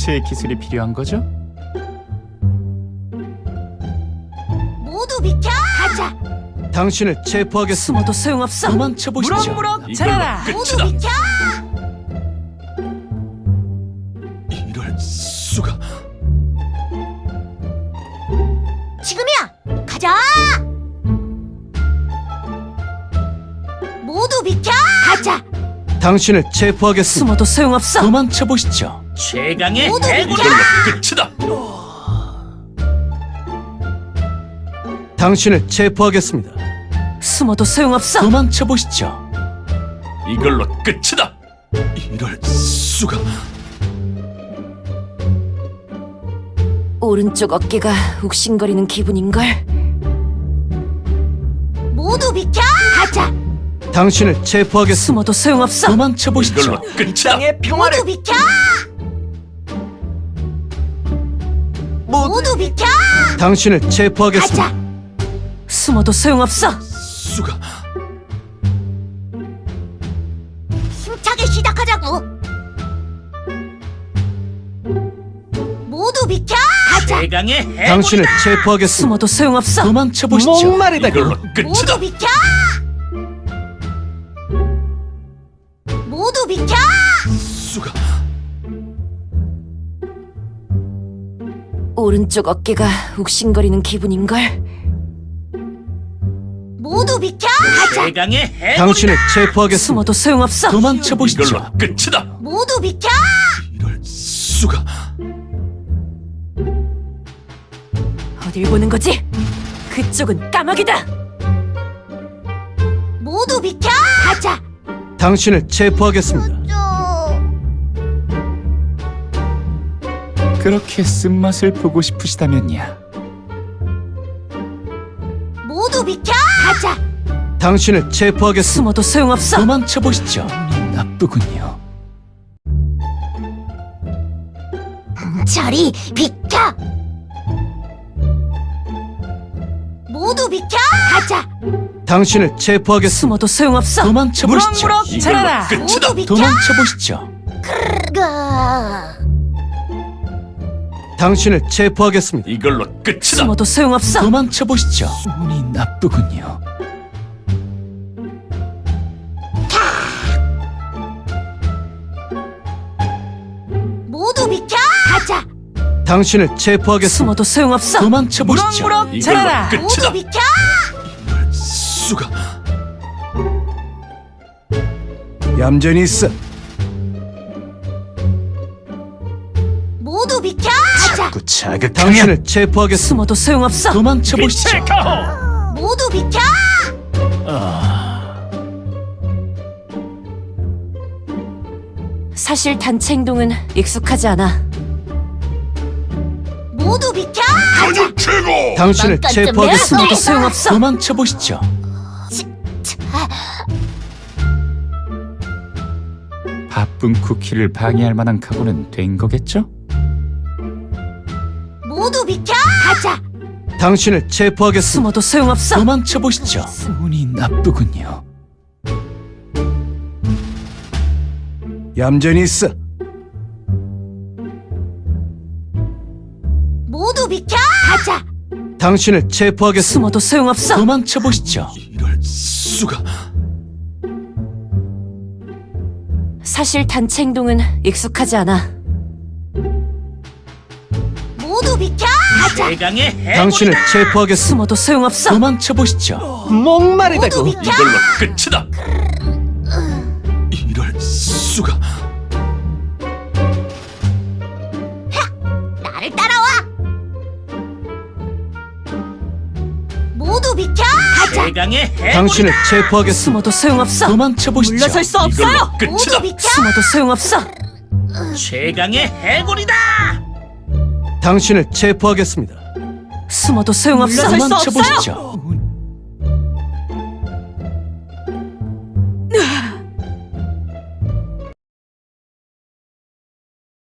대체의 기술이 필요한 거죠? 모두 비켜! 가자! 당신을 체포하겠습니다. 숨어도 소용없어. 도망쳐 보시죠. 무럭무럭 자라라. 모두 비켜! 당신을 체포하겠습니다. 숨어도 소용없어. 도망쳐 보시죠. 최강의 모두 해골! 이걸로 끝이다. 당신을 체포하겠습니다. 숨어도 소용없어. 도망쳐 보시죠. 이걸로 끝이다. 이럴 수가. 오른쪽 어깨가 욱신거리는 기분인걸. 모두 비켜! 가자! 당신을 체포하겠습니다. 숨어도 소용없어. 도망쳐 보시죠. 이걸로 끝이다. 모두 비켜! 모두 비켜! 당신을 체포하겠습니다. 가자! 숨어도 소용없어. 수가. 힘차게 시작하자고! 모두 비켜! 가자! 최강의 해골 당신을 체포하겠습니다. 숨어도 소용없어. 도망쳐 보시죠. 이걸로 끝이다. 모두 비켜! 비켜! 수가. 오른쪽 어깨가 욱신거리는 기분인걸. 모두 비켜! 가자! 최강의 해골 당신을 체포하겠습니다. 숨어도 소용없어. 도망쳐 보시죠. 이걸로 끝이다. 모두 비켜! 이럴 수가. 어딜 보는 거지? 그쪽은 까마귀다. 모두 비켜! 가자! 당신을 체포하겠습니다. 그렇게 쓴맛을 보고 싶으시다면야. 모두 비켜! 가자! 당신을 체포하겠습니다. 숨어도 소용없어. 도망쳐 보시죠. 나쁘군요. 저리 비켜! 모두 비켜! 가자! 당신을 체포하겠습니다. 숨어도 소용없어. 도망쳐 보시죠. 이걸로 자라라. 끝이다. 모두 비켜! 도망쳐 보시죠. 으아. 당신을 체포하겠습니다. 이걸로 끝이다. 숨어도 소용없어. 도망쳐 보시죠. 운이 나쁘군요. 모두 비켜! 가자! 당신을 체포하겠습니다. 숨어도 소용없어. 도망쳐 보시죠. 이걸로 자라라. 모두 끝이다. 비켜! 수가. 얌전히 있어. 모두 비켜! 그 자극하면 당신을 체포하겠습니다. 숨어도 소용없어. 도망쳐 보시죠. 모두 비켜! 사실 단체 행동은 익숙하지 않아. 모두 비켜! 가자! 최고. 당신을 체포하겠습니다. 숨어도 소용없어. 도망쳐 보시죠. 바쁜 쿠키를 방해할 만한 각오는 된 거겠죠? 모두 비켜! 가자! 당신을 체포하겠습니다. 숨어도 소용없어. 도망쳐 보시죠. 운이 나쁘군요. 얌전히 있어. 모두 비켜! 가자! 당신을 체포하겠습니다. 숨어도 소용없어. 도망쳐 보시죠. 이럴 수가. 사실 단체 행동은 익숙하지 않아. 모두 비켜! 가자! 최강의 해골 당신을 체포하겠습니다. 숨어도 소용없어. 도망쳐 보시죠. 비켜! 이걸로 끝이다. 최강의 해골 당신을 체포하겠습니다. 숨어도 소용없어. 도망쳐 보시죠. 물러설 수 없어요. 이걸로 끝이다. 숨어도 소용없어. 최강의 해골이다. 당신을 체포하겠습니다. 숨어도 소용없어. 도망쳐 보시죠.